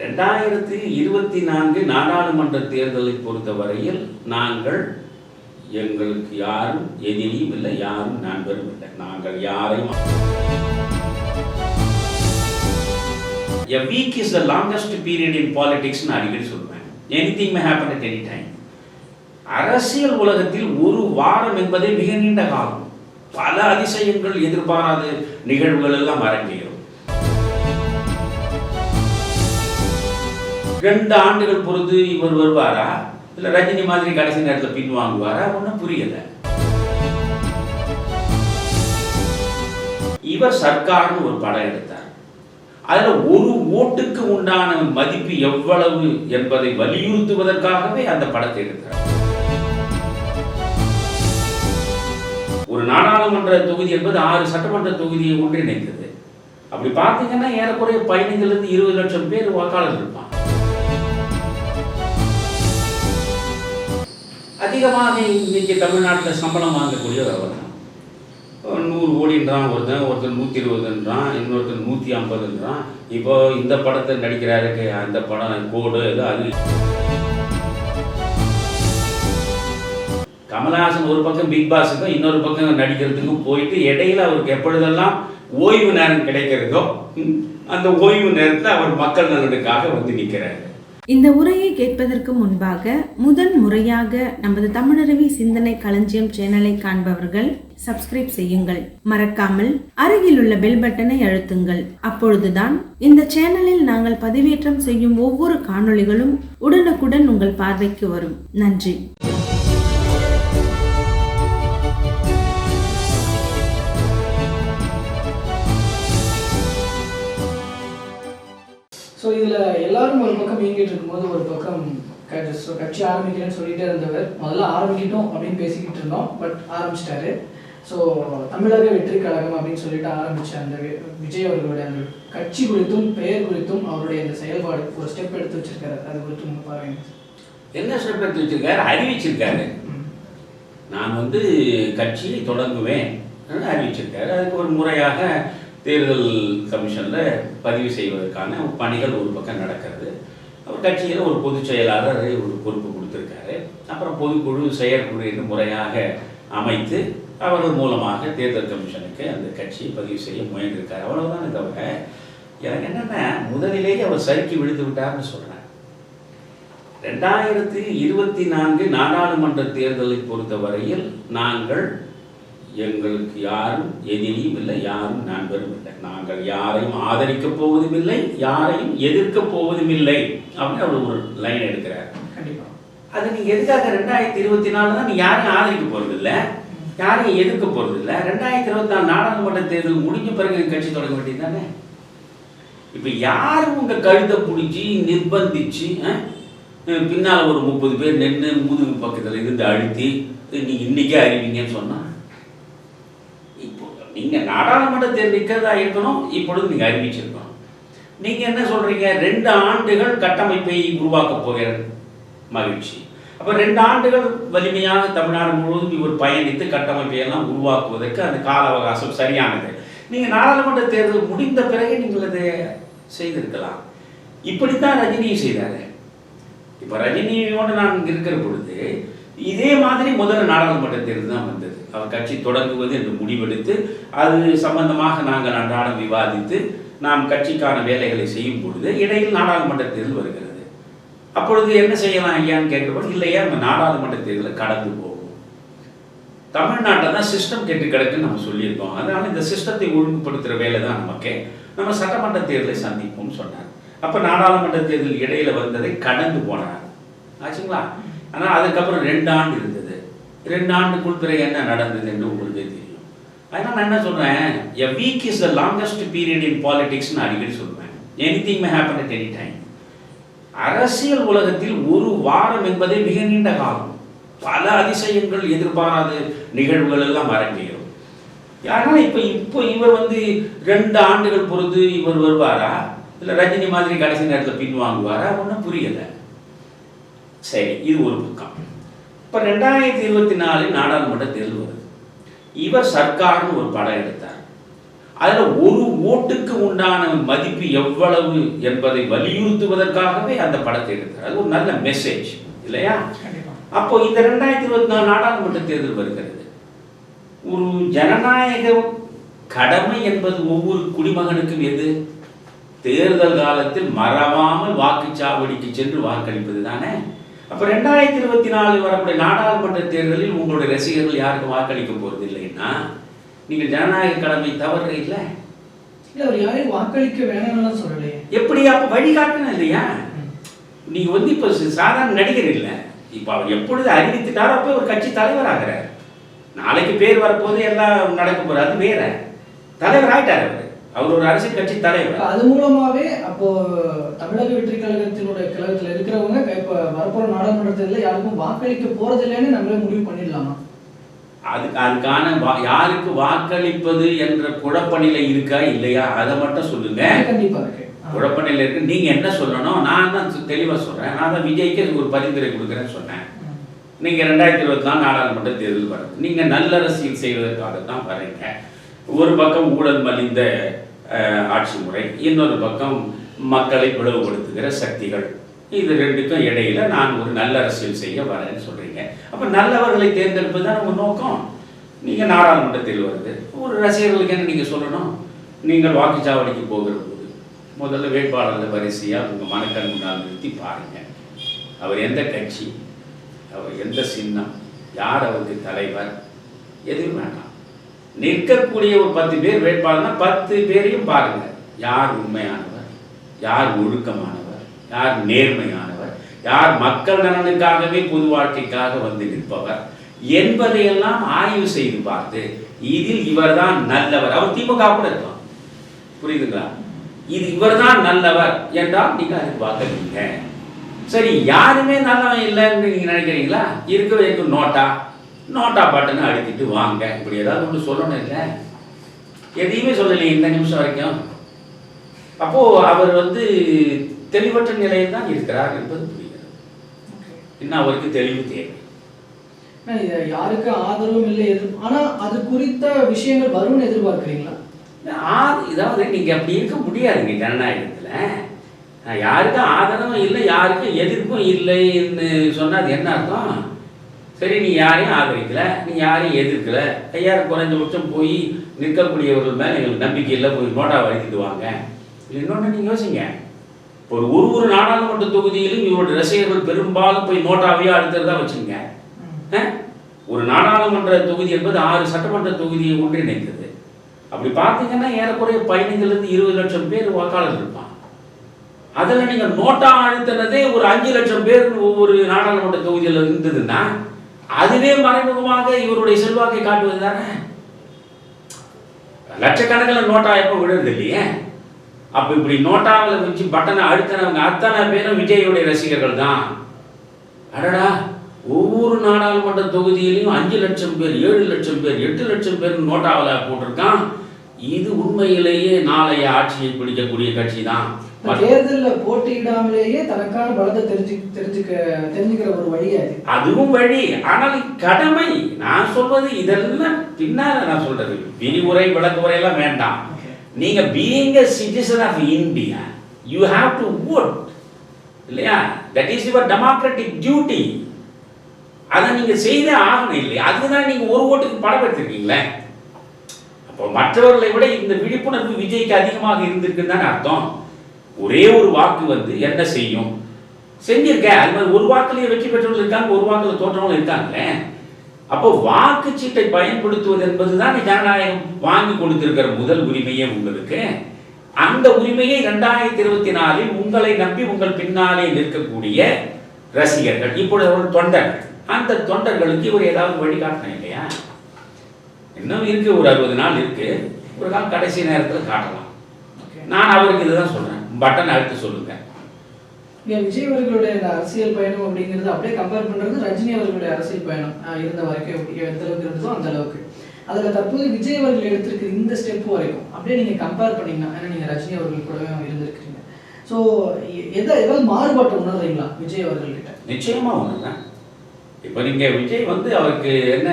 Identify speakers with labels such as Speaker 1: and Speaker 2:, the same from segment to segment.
Speaker 1: ரெண்டாயிரத்தி இருபத்தி நான்கு நாடாளுமன்ற தேர்தலை பொறுத்தவரையில் நாங்கள் எங்களுக்கு யாரும் எதிரியும் இல்லை யாரும் நண்பரும் இல்லை. நாங்கள் யாரையும் A week is the longest period in politics நான் அடிக்கடி சொல்லுவேன். Anything may happen at any time அரசியல் உலகத்தில் ஒரு வாரம் என்பதே மிக நீண்ட காலம். பல அதிசயங்கள் எதிர்பாராத நிகழ்வுகள் எல்லாம் அரங்கேறும் ரெண்டு ஆண்டுகள் பொறுத்து இவர் வருவாரா? இல்ல ரஜினி மாதிரி கடைசி நேரத்தில் பின்வாங்குவாரா ஒன்றும் புரியல. இவர் சர்க்கார்னு ஒரு படம் எடுத்தார். அதுல ஒரு ஓட்டுக்கு உண்டான மதிப்பு எவ்வளவு என்பதை வலியுறுத்துவதற்காகவே அந்த படத்தை எடுத்தார். ஒரு நாடாளுமன்ற தொகுதி என்பது ஆறு சட்டமன்ற தொகுதியை ஒன்றிணைத்தது. அப்படி பார்த்தீங்கன்னா ஏறக்குறைய பதினைந்துல இருந்து இருபது லட்சம் பேர் வாக்காளர் இருப்பான் அதிகமாக இன்னைக்கு தமிழ்நாட்டில் சம்பளம் வாங்கக்கூடியவர் அவர் தான் நூறு கோடின்றான் ஒருத்தன் ஒருத்தன் நூற்றி இருபதுன்றான் இன்னொருத்தன் நூற்றி ஐம்பதுன்றான். இப்போ இந்த படத்தை நடிக்கிறாருக்கு அந்த படம் கோடு ஏதோ அது. கமலஹாசன் ஒரு பக்கம் பிக் பாஸுக்கும் இன்னொரு பக்கம் நடிக்கிறதுக்கும் போயிட்டு இடையில அவருக்கு எப்பொழுதெல்லாம் ஓய்வு நேரம் கிடைக்கிறதோ அந்த ஓய்வு நேரத்தில் அவர் மக்கள் நலனுக்காக வந்து நிற்கிறாரு
Speaker 2: இந்த உரையை கேட்பதற்கு முன்பாக முதன் முறையாக நமது தமிழருவி சிந்தனை களஞ்சியம் சேனலை காண்பவர்கள் சப்ஸ்கிரைப் செய்யுங்கள். மறக்காமல் அருகிலுள்ள பெல் பட்டனை அழுத்துங்கள். அப்பொழுதுதான் இந்த சேனலில் நாங்கள் பதிவேற்றம் செய்யும் ஒவ்வொரு காணொளிகளும் உடனுக்குடன் உங்கள் பார்வைக்கு வரும். நன்றி.
Speaker 3: ஸோ இதில் எல்லாரும் ஒரு பக்கம் இயங்கிட்டு இருக்கும்போது ஒரு பக்கம் கட்சி ஆரம்பிக்கிறேன்னு சொல்லிட்டே இருந்தவர் முதல்ல ஆரம்பிக்கிட்டோம் அப்படின்னு பேசிக்கிட்டு இருந்தோம் பட் ஆரம்பிச்சிட்டாரு. ஸோ தமிழக வெற்றி கழகம் அப்படின்னு சொல்லிட்டு ஆரம்பிச்ச அந்த விஜய் அவர்களுடைய அந்த கட்சி குறித்தும் பெயர் குறித்தும் அவருடைய அந்த செயல்பாடு ஒரு ஸ்டெப் எடுத்து வச்சிருக்காரு. அது குறித்து உங்க பாருங்க.
Speaker 1: என்ன ஸ்டெப் எடுத்து வச்சிருக்காரு? அறிவிச்சிருக்காரு. நான் வந்து கட்சியை தொடங்குவேன். அறிவிச்சிருக்காரு. அதுக்கு ஒரு முறையாக தேர்தல் கமிஷனில் பதிவு செய்வதற்கான பணிகள் ஒரு பக்கம் நடக்கிறது. அவர் கட்சியில் ஒரு பொதுச் செயலாளர் ஒரு பொறுப்பு கொடுத்துருக்காரு. அப்புறம் பொதுக்குழு செயற்குழு முறையாக அமைத்து அவர் மூலமாக தேர்தல் கமிஷனுக்கு அந்த கட்சியை பதிவு செய்ய முயன்றிருக்கார். அவ்வளவுதான் தவிர எனக்கு என்னென்ன முதலிலேயே அவர் சறுக்கி விழுந்து விட்டார்னு சொல்கிறேன் ரெண்டாயிரத்தி இருபத்தி நான்கு நாடாளுமன்ற தேர்தலை பொறுத்தவரையில் நாங்கள் எங்களுக்கு யாரும் எதிரியும் இல்லை யாரும் நண்பரும் இல்லை. நாங்கள் யாரையும் ஆதரிக்கப் போவதும் இல்லை யாரையும் எதிர்க்கப் போவதும் இல்லை அப்படின்னு அவர் ஒரு லைன் எடுக்கிறார்.
Speaker 3: கண்டிப்பா.
Speaker 1: அது நீங்க எதுக்காக ரெண்டாயிரத்தி இருபத்தி நாலு தான் நீங்க யாரையும் ஆதரிக்க போறது இல்ல யாரையும் எதிர்க்க போறது இல்ல. ரெண்டாயிரத்தி இருபத்தி நாலு நாடாளுமன்ற தேர்தல் முடிஞ்ச பிறகு கட்சி தொடங்க வேண்டியது தானே? இப்ப யாரும் உங்க கழுத்தை பிடிச்சி நிர்பந்திச்சு பின்னால ஒரு முப்பது பேர் நின்று முதுகு பக்கத்துல இருந்து அழுத்தி நீங்க இன்னைக்கே அறிவிங்கன்னு சொன்னா? நீங்கள் நாடாளுமன்ற தேர்வு நிற்கிறதா இருக்கணும் இப்பொழுது நீங்கள் அறிவிச்சிருக்கணும். நீங்கள் என்ன சொல்கிறீங்க ரெண்டு ஆண்டுகள் கட்டமைப்பை உருவாக்க போகிற மகிழ்ச்சி. அப்போ ரெண்டு ஆண்டுகள் வலிமையாக தமிழ்நாடு முழுவதும் இவர் பயணித்து கட்டமைப்பை எல்லாம் உருவாக்குவதற்கு அந்த கால அவகாசம் சரியானது. நீங்கள் நாடாளுமன்ற தேர்தல் முடிந்த பிறகு நீங்கள் அதை செய்திருக்கலாம். இப்படித்தான் ரஜினியும் செய்தாரு. இப்போ ரஜினியோடு நான் இருக்கிற பொழுது இதே மாதிரி முதல்ல நாடாளுமன்ற தேர்தல் தான் வந்தது. அவர் கட்சி தொடங்குவது என்று முடிவெடுத்து அது சம்பந்தமாக நாங்கள் அன்றாடம் விவாதித்து நாம் கட்சிக்கான வேலைகளை செய்யும் பொழுது இடையில் நாடாளுமன்ற தேர்தல் வருகிறது. அப்பொழுது என்ன செய்யலாம் ஐயான்னு கேட்கிறபோது இல்லையா நம்ம நாடாளுமன்ற தேர்தலை கடந்து போகும் தமிழ்நாட்டில் தான் சிஸ்டம் கெட்டு கிடக்குன்னு நம்ம சொல்லியிருக்கோம். அதனால இந்த சிஸ்டத்தை ஒழுங்குபடுத்துகிற வேலை தான் நமக்கு. நம்ம சட்டமன்ற தேர்தலை சந்திப்போம்னு சொன்னார். அப்போ நாடாளுமன்ற தேர்தல் இடையில வந்ததை கடந்து போனார். ஆச்சுங்களா? ஆனால் அதுக்கப்புறம் ரெண்டு ஆண்டு இருந்தது. ரெண்டு ஆண்டுக்குள் பிறகு என்ன நடந்தது என்று உங்களுக்கே தெரியும். அதனால் நான் என்ன சொல்கிறேன் a week is the longest period in பாலிடிக்ஸ்னு அடிக்கடி சொல்லுவேன் anything may happen at any time அரசியல் உலகத்தில் ஒரு வாரம் என்பதே மிக நீண்ட காலம். பல அதிசயங்கள் எதிர்பாராத நிகழ்வுகள் எல்லாம் அரங்கேறும். அதனால இப்போ இப்போ இவர் வந்து ரெண்டு ஆண்டுகள் பொறுத்து இவர் வருவாரா? இல்லை ரஜினி மாதிரி கடைசி நேரத்தில் பின்வாங்குவாரா ஒன்றும் புரியலை. சரி இது ஒரு பக்கம். இப்ப ரெண்டாயிரத்தி இருபத்தி நாலு நாடாளுமன்ற தேர்தல் வருது. இவர் சர்க்கார்னு ஒரு படம் எடுத்தார். அதுல ஒரு ஓட்டுக்கு உண்டான மதிப்பு எவ்வளவு என்பதை வலியுறுத்துவதற்காகவே அந்த படத்தை எடுத்தார். அது ஒரு நல்ல மெசேஜ் இல்லையா? அப்போ இந்த ரெண்டாயிரத்தி இருபத்தி நாலு நாடாளுமன்ற தேர்தல் வருகிறது. ஒரு ஜனநாயக கடமை என்பது ஒவ்வொரு குடிமகனுக்கும் எது? தேர்தல் காலத்தில் மறவாமல் வாக்குச்சாவடிக்கு சென்று வாக்களிப்பது தானே? அப்ப ரெண்டாயிரத்தி இருபத்தி நாலு வரக்கூடிய நாடாளுமன்ற தேர்தலில் உங்களுடைய ரசிகர்கள் யாருக்கும் வாக்களிக்க போறது இல்லைன்னா நீங்க ஜனநாயக கடமை தவறு இல்லை?
Speaker 3: இல்ல அவர் யாரையும் வாக்களிக்க வேணாம்னு சொல்லலையே.
Speaker 1: எப்படி அப்ப வழிகாட்டணும் இல்லையா? நீங்க வந்து இப்ப சாதாரண நடிகர் இல்லை. இப்ப அவர் எப்பொழுது அறிவித்துட்டாரோ அப்போ ஒரு கட்சி தலைவர் ஆகிறார். நாளைக்கு பேர் வரப்போது எல்லாம் நடக்க போறாரு அது வேற. தலைவர் ஆயிட்டார் அவர். அவர் ஒரு அரசியல் கட்சி தலைவர்.
Speaker 3: அது மூலமாவே அப்போ தமிழக வெற்றி கழகத்தினுடைய கழகத்துல இருக்கிறவங்க இப்ப வரப்போற நாடாளுமன்ற தேர்தலில் யாருக்கும் வாக்களிக்க போறது இல்லைன்னு நம்மளே முடிவு பண்ணிடலாமா?
Speaker 1: அதுக்கு அதுக்கான யாருக்கு வாக்களிப்பது என்ற குழப்பநிலை இருக்கா இல்லையா? அதை மட்டும் சொல்லுங்க.
Speaker 3: கண்டிப்பா இருக்கு.
Speaker 1: குழப்பநிலை இருக்கு. நீங்க என்ன சொல்லணும்? நான் தான் தெளிவா சொல்றேன். நான் தான் விஜய்க்கு ஒரு பரிந்துரை கொடுக்குறேன்னு சொன்னேன். நீங்க ரெண்டாயிரத்தி இருபத்தி நாலு நாடாளுமன்ற தேர்தல் வருது நீங்க நல்ல அரசியல் செய்வதற்காக தான் வரீங்க ஒரு பக்கம் ஊழல் மலிந்த ஆட்சி முறை. இன்னொரு பக்கம் மக்களை பிளவுபடுத்துகிற சக்திகள். இது ரெண்டுக்கும் இடையில நான் ஒரு நல்ல அரசியல் செய்ய வரேன்னு சொல்றீங்க. அப்ப நல்லவர்களை தேர்ந்தெடுப்பது தான் உங்க நோக்கம்? நீங்க நாடாளுமன்றத்தில் வருது. ஒரு ரசிகர்களுக்கு என்ன நீங்க சொல்லணும்? நீங்கள் வாக்குச்சாவடிக்கு போகிற போது முதல்ல வேட்பாளர்களை வரிசையா உங்க மனக்கண் முன்னால் நிறுத்தி பாருங்க. அவர் எந்த கட்சி? அவர் எந்த சின்னம்? யார் அவருக்கு தலைவர்? எதுவும் வேண்டாம் நிற்கக்கூடிய ஒரு பத்து பேர் வேட்பாளர்னா பத்து பேரையும் பாருங்க. யார் உண்மையானவர்? யார் ஒழுக்கமானவர்? யார் நேர்மையானவர்? யார் மக்கள் நலனுக்காகவே பொது வாழ்க்கைக்காக வந்து நிற்பவர்? என்பதையெல்லாம் ஆய்வு செய்து பார்த்து இதில் இவர்தான் நல்லவர். அவர் திமுக கூட இருக்கலாம். புரியுதுங்களா? இது இவர்தான் நல்லவர் என்றால் நீங்க அதுக்கு வாக்களிங்க. சரி யாருமே நல்லவன் இல்லைன்னு நீங்க நினைக்கிறீங்களா? இருக்கவே இருக்கும் நோட்டா. நோட்டா பட்டனை அழுத்திட்டு வாங்க. இப்படி ஏதாவது ஒன்று சொல்லணும் இல்லை? எதையுமே சொல்லலையே இந்த நிமிஷம் வரைக்கும். அப்போ அவர் வந்து தெளிவற்ற நிலையில் தான் இருக்கிறார் என்பது புரிகிறது. இன்னும் அவருக்கு தெளிவு தேவை?
Speaker 3: யாருக்கு ஆதரவும் இல்லை எதிர் ஆனா அது குறித்த விஷயங்கள் வரும்னு எதிர்பார்க்கறீங்களா?
Speaker 1: இதாவது நீங்க அப்படி இருக்க முடியாதுங்க ஜனநாயகத்துல. யாருக்கும் ஆதரவும் இல்லை யாருக்கும் எதிர்ப்பும் இல்லைன்னு சொன்னா அது என்ன அர்த்தம்? சரி நீ யாரையும் ஆதரிக்கல நீ யாரையும் எதிர்க்கல. ஐயாயிரம் குறைஞ்சபட்சம் போய் நிற்கக்கூடியவர்கள் மேல எங்களுக்கு நம்பிக்கை இல்லை போய் நோட்டா வலிக்கிட்டு வாங்க. இன்னொன்று நீங்க யோசிங்க. ஒரு ஒரு ஒரு நாடாளுமன்ற தொகுதியிலும் இவருடைய ரசிகர்கள் பெரும்பாலும் போய் நோட்டாவையோ அடுத்ததா வச்சுங்க அஹ்? ஒரு நாடாளுமன்ற தொகுதி என்பது ஆறு சட்டமன்ற தொகுதியை ஒன்றிணைக்கிறது அப்படி பார்த்தீங்கன்னா ஏறக்குறைய பதினைந்துல இருந்து இருபது லட்சம் பேர் வாக்காளர் இருப்பான் அதில் நீங்க நோட்டா அழுத்தினதே ஒரு அஞ்சு லட்சம் பேர் ஒவ்வொரு நாடாளுமன்ற தொகுதியில் இருந்ததுன்னா அதுவே மறைமுகமாக இவருடைய செல்வாக்கை காட்டுவது தானே? லட்சக்கணக்கில் நோட்டா எப்போ விழுறது இல்லையே? அப்போ இப்படி நோட்டாவில் வச்சு பட்டனை அழுத்தினவங்க அத்தனை பேரும் விஜயுடைய ரசிகர்கள் தான். அடடா ஒவ்வொரு நாடாளுமன்ற தொகுதியிலையும் அஞ்சு லட்சம் பேர் ஏழு லட்சம் பேர் எட்டு லட்சம் பேர் நோட்டாவில் போட்டிருக்கான். இது உண்மையிலேயே நாளைய ஆட்சியை பிடிக்கக்கூடிய கட்சி தான்.
Speaker 3: தேர்தல்ல போட்டியிடாமலேயே தனக்கான பலத்தை தெரிஞ்சு தெரிஞ்சுக்க தெரிஞ்சுக்கிற ஒரு வழியா இது
Speaker 1: அதுவும் வழி. ஆனால் கடமை நான் சொல்வது இதெல்லாம் பின்னால நான் சொல்றது. விரிவுரை விளக்குமுறை எல்லாம் வேண்டாம் நீங்க being a citizen of India you have to vote. இல்லையா? That is your democratic duty அதை நீங்க செய்தே ஆகணும் இல்லையா? அதுதான் நீங்க ஒரு ஓட்டுக்கு படம் எடுத்திருக்கீங்களே. அப்போ மற்றவர்களை விட இந்த விழிப்புணர்வு விஜய்க்கு அதிகமாக இருந்திருக்குன்னு தானே அர்த்தம். ஒரே ஒரு வாக்கு வந்து என்ன செய்யும்? செஞ்சிருக்கேன் அது மாதிரி ஒரு வாக்குலயே வெற்றி பெற்றவர்கள் இருக்காங்க ஒரு வாக்குல தோற்றவங்களும் இருக்காங்களே. அப்போ வாக்குச்சீட்டை பயன்படுத்துவது என்பதுதான் ஜனநாயகம். வாங்கி கொடுத்திருக்கிற முதல் உரிமையே உங்களுக்கு. அந்த உரிமையை ரெண்டாயிரத்தி இருபத்தி நாலில் உங்களை நம்பி உங்கள் பின்னாலே நிற்கக்கூடிய ரசிகர்கள் இப்பொழுது அவர்கள் தொண்டர்கள். அந்த தொண்டர்களுக்கு இவர் ஏதாவது வழிகாட்டணும் இல்லையா? இன்னும் இருக்கு ஒரு அறுபது நாள் இருக்கு. ஒரு நாள் கடைசி நேரத்தில் காட்டலாம். நான் அவருக்கு இதுதான் சொல்றேன். பட்டன் அழுத்த சொல்லுங்க.
Speaker 3: விஜய் அவர்களுடைய அரசியல் பயணம் அப்படிங்கிறது அப்படியே கம்பேர் பண்றது ரஜினி அவர்களுடைய அரசியல் பயணம் இருந்த வரைக்கும் எந்த அளவுக்கு இருந்ததோ அந்த அளவுக்கு. அதுல தற்போது விஜய் அவர்கள் எடுத்திருக்கிற இந்த ஸ்டெப் வரைக்கும் அப்படியே நீங்க கம்பேர் பண்ணீங்கன்னா ஏன்னா நீங்க ரஜினி அவர்கள் கூடவே இருந்திருக்கிறீங்க. ஸோ எதை ஏதாவது மாறுபாட்டை உணர்றீங்களா விஜய் அவர்கள் கிட்ட
Speaker 1: நிச்சயமா ஒண்ணுதான் இப்போ நீங்க விஜய் வந்து அவருக்கு என்ன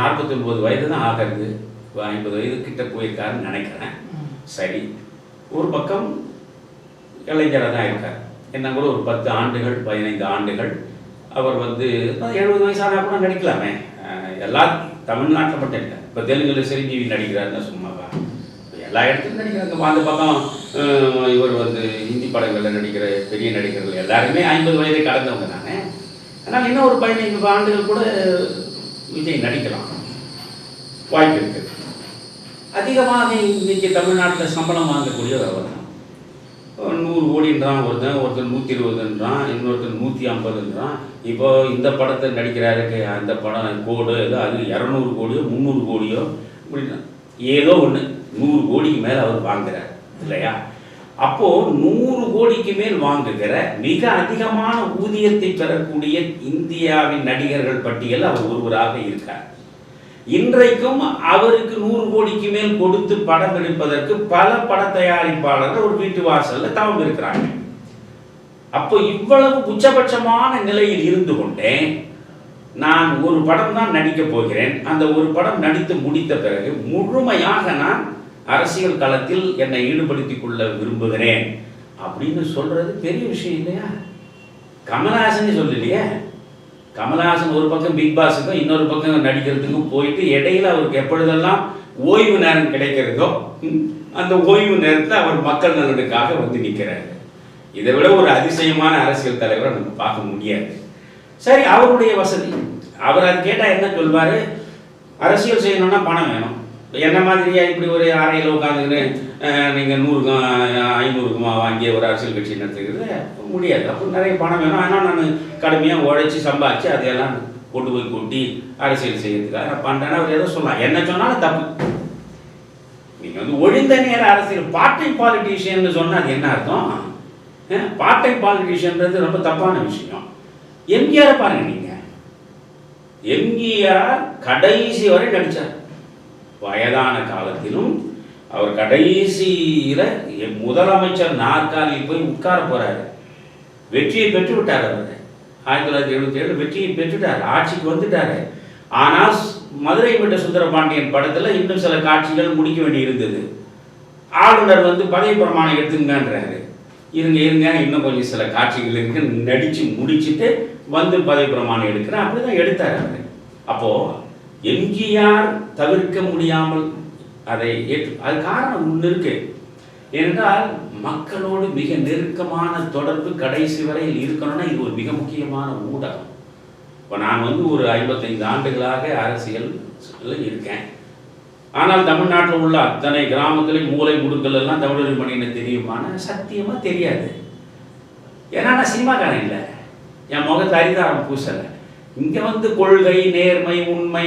Speaker 1: நாற்பத்தி ஒன்பது வயது தான் ஆகிறது ஐம்பது வயது கிட்ட போயிருக்காருன்னு நினைக்கிறேன். சரி. ஒரு பக்கம் இளைஞராக தான் இருக்கார். என்ன கூட ஒரு பத்து ஆண்டுகள் பதினைந்து ஆண்டுகள் அவர் வந்து எழுபது வயசானா கூட நடிக்கலாமே. எல்லா தமிழ்நாட்டில் மட்டும் இல்லை இப்போ தெலுங்குல சிரஞ்சீவி நடிக்கிறாருன்னா சும்மாவா? எல்லா இடத்துலையும் நடிக்கிறாங்க. அந்த பக்கம் இவர் வந்து ஹிந்தி படங்களில் நடிக்கிற பெரிய நடிகர்கள் எல்லாருமே ஐம்பது வயதை கடந்தவங்க தானே. ஆனால் இன்னும் ஒரு பதினைந்து ஆண்டுகள் கூட விஜய் நடிக்கலாம். வாய்ப்பு இருக்கு. அதிகமாக இன்னைக்கு தமிழ்நாட்டில் சம்பளம் வாங்கக்கூடியவர் அவர் தான் நூறு கோடின்றான் ஒருத்தன் ஒருத்தன் நூற்றி இருபதுன்றான் இன்னொருத்தன் நூற்றி ஐம்பதுன்றான் இப்போ இந்த படத்தை நடிக்கிறாருக்கு அந்த படம் கோடு ஏதோ அது இரநூறு கோடியோ முந்நூறு கோடியோ இப்படின்னா ஏதோ ஒன்று நூறு கோடிக்கு மேலே அவர் வாங்குறார் இல்லையா? அப்போது நூறு கோடிக்கு மேல் வாங்குகிற மிக அதிகமான ஊதியத்தை பெறக்கூடிய இந்தியாவின் நடிகர்கள் பட்டியல் அவர் ஒருவராக இருக்கார். இன்றைக்கும் அவருக்கு நூறு கோடிக்கு மேல் கொடுத்து படம் எடுப்பதற்கு பல பட தயாரிப்பாளர்கள் ஒரு வீட்டு வாசல்ல தவம் இருக்கிறாங்க. அப்போ இவ்வளவு உச்சபட்சமான நிலையில் இருந்து கொண்டே நான் ஒரு படம் தான் நடிக்கப் போகிறேன். அந்த ஒரு படம் நடித்து முடித்த பிறகு முழுமையாக நான் அரசியல் களத்தில் என்னை ஈடுபடுத்திக் கொள்ள விரும்புகிறேன். அப்படின்னு சொல்றது பெரிய விஷயம் இல்லையா? கமலஹாசன் சொல்லலையே? கமலஹாசன் ஒரு பக்கம் பிக் பாஸுக்கும் இன்னொரு பக்கம் நடிக்கிறதுக்கும் போயிட்டு இடையில அவருக்கு எப்பொழுதெல்லாம் ஓய்வு நேரம் கிடைக்கிறதோ அந்த ஓய்வு நேரத்தில் அவர் மக்கள் நலனுக்காக வந்து நிற்கிறாரு இதை விட ஒரு அதிசயமான அரசியல் தலைவரை நம்ம பார்க்க முடியாது. சரி அவருடைய வசதி. அவர் அது கேட்டால் என்ன சொல்வார்? அரசியல் செய்யணும்னா பணம் வேணும். என்ன மாதிரியா இப்படி ஒரு அறையில் உட்காந்துக்கின்னு நீங்கள் நூறுக்கும் ஐநூறுக்குமா வாங்கி ஒரு அரசியல் கட்சி நடத்துக்கிறது முடியாது. அப்போ நிறைய பணம் வேணும். ஆனால் நான் கடுமையாக உழைச்சி சம்பாதிச்சு அதையெல்லாம் கொண்டு போய் கொட்டி அரசியல் செய்யறதுக்காக நான் பண்ணுறேன்னு அவர் எதோ சொல்லலாம் என்ன சொன்னாலும் தப்பு. நீங்கள் வந்து ஒழிந்த நேர அரசியல் பார்ட் டைம் பாலிட்டிஷியன் சொன்னால் அது என்ன அர்த்தம்? பார்ட் டைம் பாலிட்டிஷியன்றது ரொம்ப தப்பான விஷயம். எம்ஜிஆர் பாருங்க நீங்கள் எம்ஜிஆர் கடைசி வரை நடித்தார் வயதான காலத்திலும் அவர் கடைசியில் முதலமைச்சர் நாற்காலியில் போய் உட்கார போகிறாரு வெற்றியை பெற்று விட்டார் அவர். ஆயிரத்தி தொள்ளாயிரத்தி எழுபத்தி ஏழு வெற்றியை பெற்றுட்டார் ஆட்சிக்கு வந்துட்டார். ஆனால் மதுரை விட்ட சுந்தரபாண்டியன் படத்தில் இன்னும் சில காட்சிகள் முடிக்க வேண்டி இருந்தது. ஆளுநர் வந்து பதவி பிரமாணம் எடுத்துங்கன்றாரு. இருங்க இருங்க இன்னும் கொஞ்சம் சில காட்சிகள் இருக்கு. நடித்து முடிச்சுட்டு வந்து பதவி பிரமாணம் எடுக்கிறேன். அப்படி தான் எடுத்தார் அவர். அப்போது எம்ஜிஆர் தவிர்க்க முடியாமல் அதை ஏற்று அது காரணம் ஒன்று இருக்கு. என்றால் மக்களோடு மிக நெருக்கமான தொடர்பு கடைசி வரையில் இருக்கணும்னா இது ஒரு மிக முக்கியமான ஊடகம். இப்போ நான் வந்து ஒரு ஐம்பத்தைந்து ஆண்டுகளாக அரசியல் இருக்கேன். ஆனால் தமிழ்நாட்டில் உள்ள அத்தனை கிராமங்களில் மூளை முடுக்கள் எல்லாம் தமிழர் மணின்னு தெரியுமான? சத்தியமா தெரியாது. ஏன்னா நான் சினிமாக்காரன் இல்லை. என் முகத்தை அரிதாரம் பூசலை. இங்கே வந்து கொள்கை நேர்மை உண்மை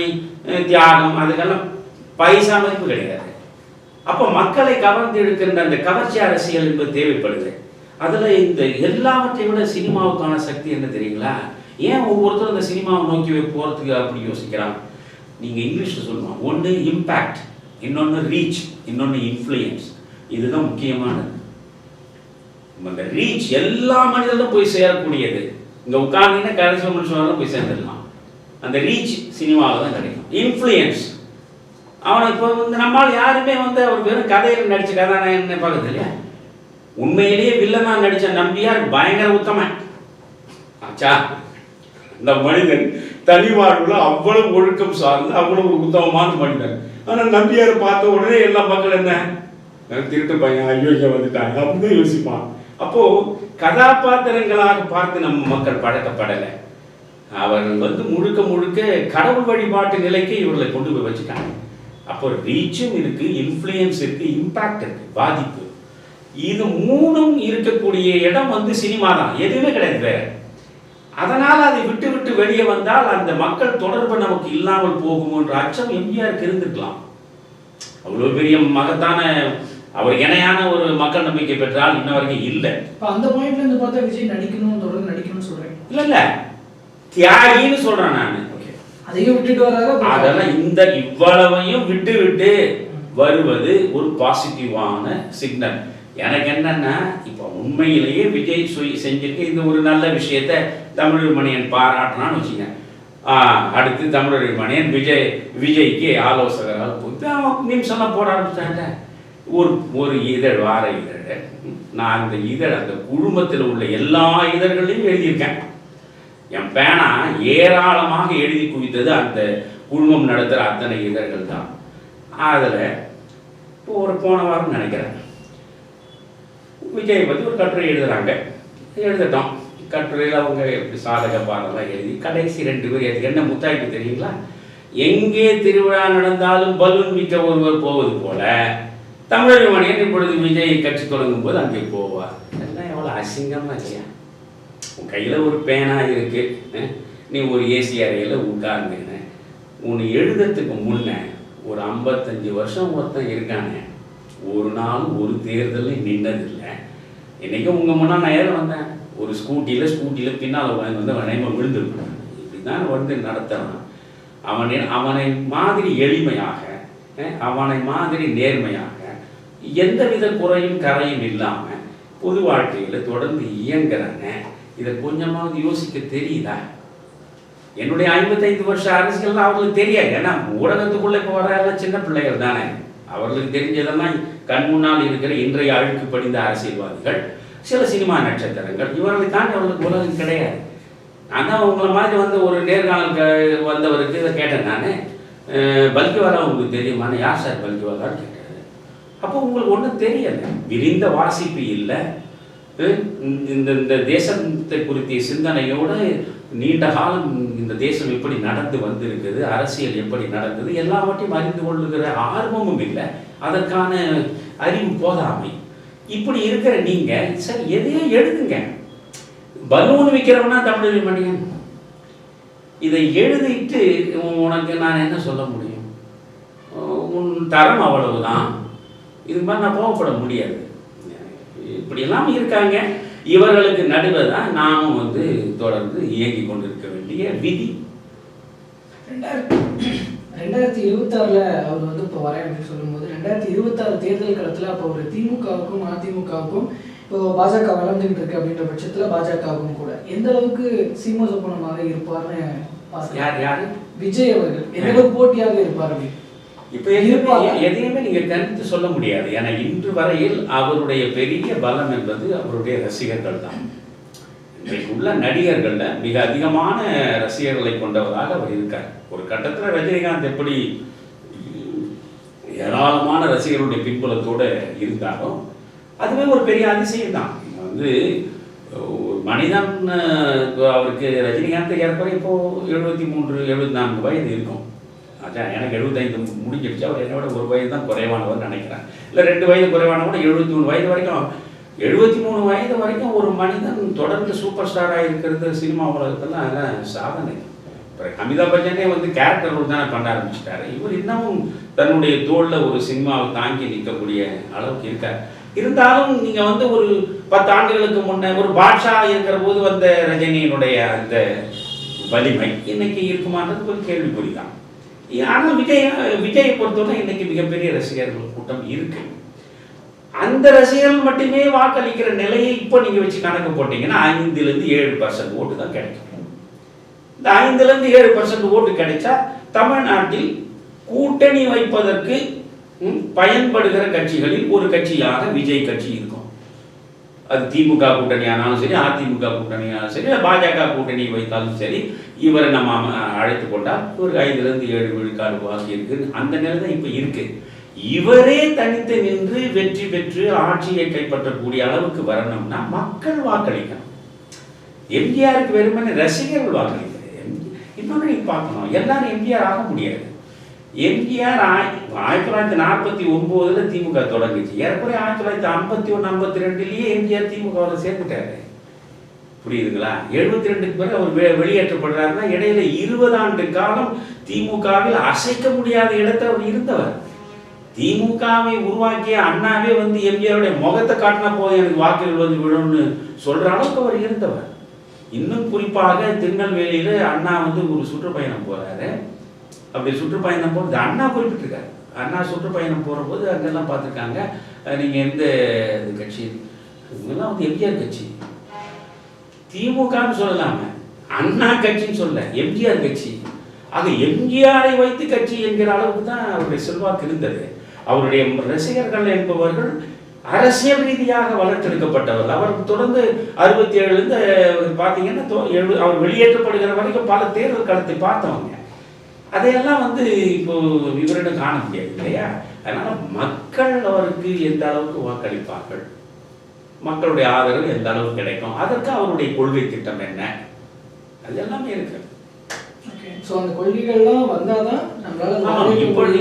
Speaker 1: தியாகம் அதுக்கெல்லாம் பைசா மதிப்பு கிடையாது. அப்போ மக்களை கவர்ந்து எடுக்கின்ற அந்த கவர்ச்சி அரசியல் என்பது தேவைப்படுது. அதில் இந்த எல்லாவற்றை விட சினிமாவுக்கான சக்தி என்ன தெரியுங்களா? ஏன் ஒவ்வொருத்தரும் அந்த சினிமாவை நோக்கி போகிறதுக்கு அப்படி யோசிக்கிறான் நீங்கள் இங்கிலீஷில் சொல்லுவாங்க ஒன்று இம்பேக்ட் இன்னொன்று ரீச் இன்னொன்று இன்ஃப்ளூயன்ஸ் இதுதான் முக்கியமானது. அந்த ரீச் எல்லா மனிதர்களும் போய் சேரக்கூடியது. இங்க உட்கார்ந்தீங்கன்னா கடைசி சொன்னாலும் போய் சேர்ந்துடலாம். அந்த ரீச் சினிமாவில் தான் கிடைக்கும். இன்ஃப்ளூயன்ஸ் அவனை இப்போ வந்து நம்மால் யாருமே வந்து அவர் வெறும் கதையில் நடித்த கதாநாயகன் பார்க்கறது இல்லையா? உண்மையிலேயே வில்லனா நடித்த நம்பியார் பயங்கர உத்தமன். ஆச்சா இந்த மனிதன் தனி வாழ்வில் அவ்வளவு ஒழுக்கம் சார்ந்து அவ்வளவு உத்தமமான மனிதன். ஆனால் நம்பியார் பார்த்த உடனே எல்லா மக்கள் என்ன? திருட்டு பையன். ஐயோ வந்துட்டாங்க அப்படின்னு யோசிப்பான். அப்போ கதாபாத்திரங்களாக பார்த்து நம்ம மக்கள் பழக்கப்படலை. அவர்கள் வந்து முழுக்க முழுக்க கடவுள் வழிபாட்டு நிலைக்கு இவர்களை கொண்டு போய் வச்சுட்டாங்க. அப்போ ரீச்சும் இருக்கு இன்ஃப்ளூயன்ஸ் இருக்கு இம்பாக்ட் இருக்கு பாதிப்பு. இது மூணும் இருக்கக்கூடிய இடம் வந்து சினிமா தான். எதுவுமே கிடையாது வேற. அதனால் அதை விட்டு விட்டு வெளியே வந்தால் அந்த மக்கள் தொடர்பு நமக்கு இல்லாமல் போகுமோன்ற அச்சம் எம்ஜிஆருக்கு இருந்துக்கலாம் அவ்வளோ பெரிய மகத்தான அவர் இணையான ஒரு மக்கள் நம்பிக்கை பெற்றால் இன்ன வரைக்கும் இல்லை.
Speaker 3: இப்போ அந்த பாயிண்ட்ல இருந்து பார்த்தா விஜய் நடிக்கணும் தொடர்ந்து நடிக்கணும்னு சொல்றேன்
Speaker 1: இல்ல இல்ல. தியாகின்னு சொல்றேன் நான்.
Speaker 3: ஓகே. அதையும் விட்டுட்டு அப்புறம்
Speaker 1: அதெல்லாம் இந்த இவ்வளவையும் விட்டு விட்டு வருவது ஒரு பாசிட்டிவான சிக்னல் எனக்கு என்னன்னா இப்போ உண்மையிலேயே விஜய் செஞ்சிருக்க இந்த ஒரு நல்ல விஷயத்த தமிழ் மணியன் பாராட்டினான்னு வச்சுங்க அடுத்து தமிழர் மணியன் விஜய் விஜய்க்கு ஆலோசகராக போட்டு அவன் நிமிஷம்லாம் போட ஆரம்பிச்சிட்டாங்க. ஒரு ஒரு இதழ் வார இதழ். நான் அந்த இதழ் அந்த குழுமத்தில் உள்ள எல்லா இதழ்களையும் எழுதியிருக்கேன். என் பேனா ஏராளமாக எழுதி குவித்தது அந்த குழுமம் நடத்துகிற அத்தனை இதழ்கள் தான். அதில் இப்போ ஒரு போன வாரம் நினைக்கிறேன். விஜய் பற்றி ஒரு கட்டுரை எழுதுகிறாங்க எழுதட்டோம். கட்டுரையில் அவங்க எப்படி சாதக பாடலாம் எழுதி கடைசி ரெண்டு பேர் எழுதி. என்ன முத்தாய்ப்பு தெரியுங்களா? எங்கே திருவிழா நடந்தாலும் பலூன் விற்க ஒருவர் போவது போல தமிழர் மணியன் இப்பொழுது விஜய் கட்சி தொடங்கும் போது அங்கே போவார். எல்லாம் எவ்வளோ அசிங்கமாக இல்லையா? உன் கையில் ஒரு பேனா இருக்கு. நீ ஒரு ஏசி அறையில் உட்கார்ந்துன்னு உன்னை எழுதுறதுக்கு முன்ன ஒரு ஐம்பத்தஞ்சு வருஷம் ஒருத்தன் இருக்கானே. ஒரு நாள் ஒரு தேர்தலில் நின்னதில்லை. இன்னைக்கும் உங்கள் முன்னால் நான் ஏற வந்தேன். ஒரு ஸ்கூட்டியில் ஸ்கூட்டியில் பின்னால் உட்காந்து வந்து வனைம விழுந்துருப்பேன். இப்படி தான் வந்து நடத்துகிறான் அவனை அவனை மாதிரி எளிமையாக அவனை மாதிரி நேர்மையாக எந்தவித குறையும் கரையும் இல்லாமல் பொது வாழ்க்கையில் தொடர்ந்து இயங்குறாங்க. இதை கொஞ்சமாவது யோசிக்க தெரியுதா? என்னுடைய ஐம்பத்தைந்து வருஷ அரசியல்லாம் அவங்களுக்கு தெரியாது. ஏன்னா ஊடகத்துக்குள்ள இப்போ வர சின்ன பிள்ளைகள் தானே. அவர்களுக்கு தெரிஞ்சதெல்லாம் கண் முன்னால் இருக்கிற இன்றைய அழுக்கு படிந்த அரசியல்வாதிகள் சில சினிமா நட்சத்திரங்கள் இவர்களை தாண்டி அவர்களுக்கு உலகம் கிடையாது. நான் தான் உங்களை மாதிரி வந்து ஒரு நேர்காணல் வந்தவருக்கு இதை கேட்டேன் நான். பல்கிவாலா உங்களுக்கு தெரியுமான்னு? யார் சார் பல்கிவாலான்னு கேட்டேன் அப்போ உங்களுக்கு ஒன்றும் தெரியல. விரிந்த வாசிப்பு இல்லை. இந்த இந்த தேசத்தை குறித்த சிந்தனையோடு நீண்ட காலம் இந்த தேசம் எப்படி நடந்து வந்திருக்குது அரசியல் எப்படி நடந்தது எல்லாவற்றையும் அறிந்து கொள்ளுகிற ஆர்வமும் இல்லை. அதற்கான அறிவு போதாமை. இப்படி இருக்கிற நீங்க சரி எதையோ எழுதுங்க. பலூன் விற்கிறவனா தமிழ் மணியன் இதை எழுதிட்டு உனக்கு நான் என்ன சொல்ல முடியும்? உன் தரம் அவ்வளவுதான். இது மாதிரி நான் கோவப்பட முடியாது. இப்படியெல்லாம் இருக்காங்க. இவர்களுக்கு நடுவில் தான் நாமும் வந்து தொடர்ந்து இயங்கி கொண்டிருக்க வேண்டிய விதி.
Speaker 3: ரெண்டாயிரத்தி இருபத்தாறுல அவர் வந்து இப்போ வரேன் அப்படின்னு சொல்லும்போது ரெண்டாயிரத்தி இருபத்தாறு தேர்தல் களத்துல அப்போ ஒரு திமுகவுக்கும் அதிமுகவுக்கும் இப்போ பாஜக வளர்ந்துகிட்டு இருக்கு அப்படின்ற பட்சத்துல பாஜகவுக்கும் கூட. எந்த அளவுக்கு சீம சொப்பனமாக இருப்பார்னு.
Speaker 1: யார் யாரு?
Speaker 3: விஜய் அவர்கள். எந்த அளவுக்கு போட்டியாக இருப்பார் அப்படின்னு?
Speaker 1: இப்போ எதுவுமே எதையுமே நீங்கள் கணித்து சொல்ல முடியாது. ஏன்னா இன்று வரையில் அவருடைய பெரிய பலம் என்பது அவருடைய ரசிகர்கள் தான். இன்றைக்கு உள்ள நடிகர்களில் மிக அதிகமான ரசிகர்களை கொண்டவராக அவர் இருக்கார். ஒரு கட்டத்தில் ரஜினிகாந்த் எப்படி ஏராளமான ரசிகர்களுடைய பின்புலத்தோடு இருந்தாலும் அதுவே ஒரு பெரிய அதிசயம் தான். வந்து ஒரு மனிதன் அவருக்கு ரஜினிகாந்த் ஏற்பட இப்போ எழுபத்தி மூன்று எழுபத்தி நான்கு வயது இருக்கும். அதான் எனக்கு எழுபத்தைந்து முடிஞ்சிடுச்சு. அவர் என்னோட ஒரு வயது தான் குறைவானவர் நினைக்கிறேன். இல்லை ரெண்டு வயது குறைவானவர் எழுபத்தி மூணு வயது வரைக்கும் எழுபத்தி மூணு வயது வரைக்கும் ஒரு மனிதன் தொடர்ந்து சூப்பர் ஸ்டாராக இருக்கிறது சினிமா உலகத்தில் அதெல்லாம் சாதனை. இப்போ அமிதாப் பச்சனே வந்து கேரக்டர் ரோல் தானே பண்ண ஆரம்பிச்சிட்டாரு. இவர் இன்னமும் தன்னுடைய தோளில் ஒரு சினிமாவை தாங்கி நிற்கக்கூடிய அளவுக்கு இருக்கார். இருந்தாலும் நீங்கள் வந்து ஒரு பத்து ஆண்டுகளுக்கு முன்னே ஒரு பாட்ஷா இருக்கிற போது வந்த ரஜினியினுடைய அந்த வலிமை இன்னைக்கு இருக்குமான்றது ஒரு கேள்விக்குறி தான் ஆனால் விஜய் விஜயை பொறுத்தவரை இன்னைக்கு மிகப்பெரிய ரசிகர்கள் கூட்டம் இருக்கு. அந்த ரசிகர்கள் மட்டுமே வாக்களிக்கிற நிலையை இப்போ நீங்க வச்சு கணக்கு போட்டீங்கன்னா ஐந்துலேருந்து ஏழு பர்சன்ட் ஓட்டு தான் கிடைக்கும். இந்த ஐந்துலேருந்து ஏழு பர்சன்ட் ஓட்டு கிடைச்சா தமிழ்நாட்டில் கூட்டணி வைப்பதற்கு பயன்படுகிற கட்சிகளில் ஒரு கட்சியாக விஜய் கட்சி இருக்கும். அது திமுக கூட்டணியானாலும் சரி அதிமுக கூட்டணியானாலும் சரி இல்லை பாஜக கூட்டணி வைத்தாலும் சரி இவரை நம்ம அழைத்து கொண்டால் ஒரு ஐந்துலேருந்து ஏழு விழுக்காடு வாக்கு இருக்கு. அந்த நிலை தான் இப்போ இருக்கு. இவரே தனித்து நின்று வெற்றி பெற்று ஆட்சியை கைப்பற்றக்கூடிய அளவுக்கு வரணும்னா மக்கள் வாக்களிக்கணும். எம்ஜிஆருக்கு வெறுமனே ரசிகர்கள் வாக்களிக்கிறது இன்னொன்று நீங்கள் பார்க்கணும். எல்லாரும் எம்ஜிஆர் ஆக முடியாது. எம்ஜிஆர் ஆயிரத்தி தொள்ளாயிரத்தி நாற்பத்தி ஒன்பதுல திமுக தொடங்குச்சு. ஏற்கனவே ஆயிரத்தி தொள்ளாயிரத்தி ஐம்பத்தி ஒன்று ஐம்பத்தி ரெண்டுலயே எம்ஜிஆர் திமுகவில் சேர்ந்துட்டாரு. புரியுதுங்களா? எழுபத்தி ரெண்டுக்கு பிறகு அவர் வெ- வெளியேற்றப்படுறாருன்னா இடையில இருபது ஆண்டு காலம் திமுகவில் அசைக்க முடியாத இடத்தை அவர் இருந்தவர். திமுகவை உருவாக்கிய அண்ணாவே வந்து எம்ஜிஆருடைய முகத்தை காட்டினா போது எனக்கு வாக்குகள் வந்து விடும்னு சொல்ற அளவுக்கு அவர் இருந்தவர். இன்னும் குறிப்பாக திருநெல்வேலியில அண்ணா வந்து ஒரு சுற்றுப்பயணம் போறாரு. அப்படி சுற்றுப்பயணம் போகிறது அண்ணா குறிப்பிட்டிருக்காரு. அண்ணா சுற்றுப்பயணம் போகிறபோது அங்கெல்லாம் பார்த்துருக்காங்க. நீங்கள் எந்த இது கட்சி? இவங்கெல்லாம் வந்து எம்ஜிஆர் கட்சி. திமுகன்னு சொல்லலாம. அண்ணா கட்சின்னு சொல்ல எம்ஜிஆர் கட்சி. ஆக எம்ஜிஆரை வைத்து கட்சி என்கிற அளவுக்கு தான் அவருடைய செல்வாக்கு இருந்தது. அவருடைய ரசிகர்கள் என்பவர்கள் அரசியல் ரீதியாக வளர்த்தெடுக்கப்பட்டவர். அவர் தொடர்ந்து அறுபத்தி ஏழுலேருந்து பார்த்தீங்கன்னா அவர் வெளியேற்றப்படுகிற வரைக்கும் பல தேர்தல் களத்தை பார்த்தவங்க. அதையெல்லாம் வந்து இப்போ இவரிடம் காண முடியாது இல்லையா? அதனால மக்கள் அவருக்கு எந்த அளவுக்கு வாக்களிப்பார்கள்? மக்களுடைய ஆதரவு எந்த அளவுக்கு கிடைக்கும்? அதற்கு அவருடைய கொள்கை திட்டம் என்ன? அது எல்லாமே இருக்கு.
Speaker 3: ஸோ அந்த கொள்கைகள்லாம் வந்தாதான் நம்மளால
Speaker 1: இப்பொழுது?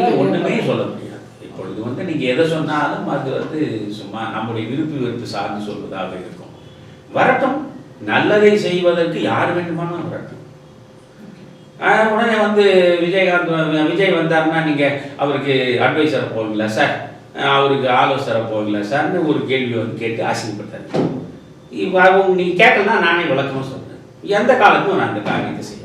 Speaker 1: சொல்ல முடியாது. இப்பொழுது வந்து நீங்க எதை சொன்னாலும் அது வந்து சும்மா நம்முடைய விருப்பு வெறுப்பு சார்ந்து சொல்வதாக இருக்கும். வரட்டும். நல்லதை செய்வதற்கு யார் வேண்டுமானாலும் வரட்டும். உடனே வந்து விஜயகாந்த் விஜய் வந்தாருன்னா நீங்கள் அவருக்கு அட்வைசரை போவீங்களா சார் அவருக்கு ஆலோசனை போவீங்களா சார்னு ஒரு கேள்வி வந்து கேட்டு ஆசைப்பட்டார் இப்போ அவங்க நீங்க கேட்கலன்னா நானே விளக்கமாக சொல்கிறேன் எந்த காலத்துக்கும் நான் அந்த காரியத்தை செய்யணும்